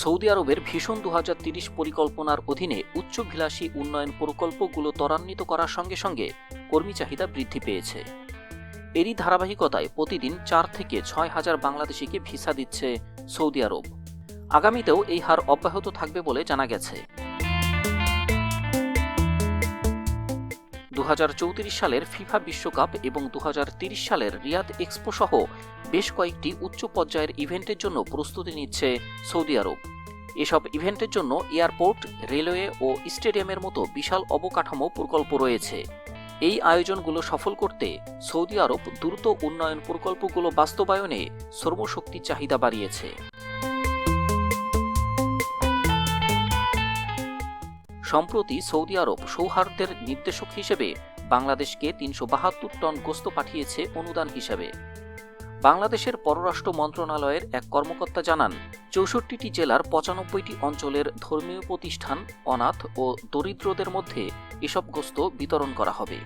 Saudi আরবের ভীষণ দু পরিকল্পনার অধীনে উচ্চভিলাষী উন্নয়ন প্রকল্পগুলো ত্বরান্বিত করার সঙ্গে সঙ্গে কর্মী চাহিদা বৃদ্ধি পেয়েছে। এরই ধারাবাহিকতায় প্রতিদিন চার থেকে ছয় হাজার বাংলাদেশিকে ভিসা দিচ্ছে সৌদি আরব। আগামীতেও এই হার অব্যাহত থাকবে বলে জানা গেছে। দু হাজার চৌত্রিশ সালের ফিফা বিশ্বকাপ এবং দু সালের রিয়াদ এক্সপো সহ বেশ কয়েকটি উচ্চ পর্যায়ের ইভেন্টের জন্য প্রস্তুতি নিচ্ছে সৌদি আরব। এসব ইভেন্টের জন্য এয়ারপোর্ট, রেলওয়ে ও স্টেডিয়ামের মতো বিশাল অবকাঠামো প্রকল্প রয়েছে। এই আয়োজনগুলো সফল করতে সৌদি আরব দ্রুত উন্নয়ন প্রকল্পগুলো বাস্তবায়নে শ্রমশক্তি চাহিদা বাড়িয়েছে। সম্প্রতি সৌদি আরব সৌহার্দ্যের নির্দেশক হিসেবে বাংলাদেশকে তিনশো বাহাত্তর টন গোস্ত পাঠিয়েছে অনুদান হিসেবে। বাংলাদেশের পররাষ্ট্র মন্ত্রণালয়ের এক কর্মকর্তা জানান, চৌষট্টিটি জেলার পঁচানব্বইটি অঞ্চলের ধর্মীয় প্রতিষ্ঠান, অনাথ ও দরিদ্রদের মধ্যে এসব গোস্ত বিতরণ করা হবে।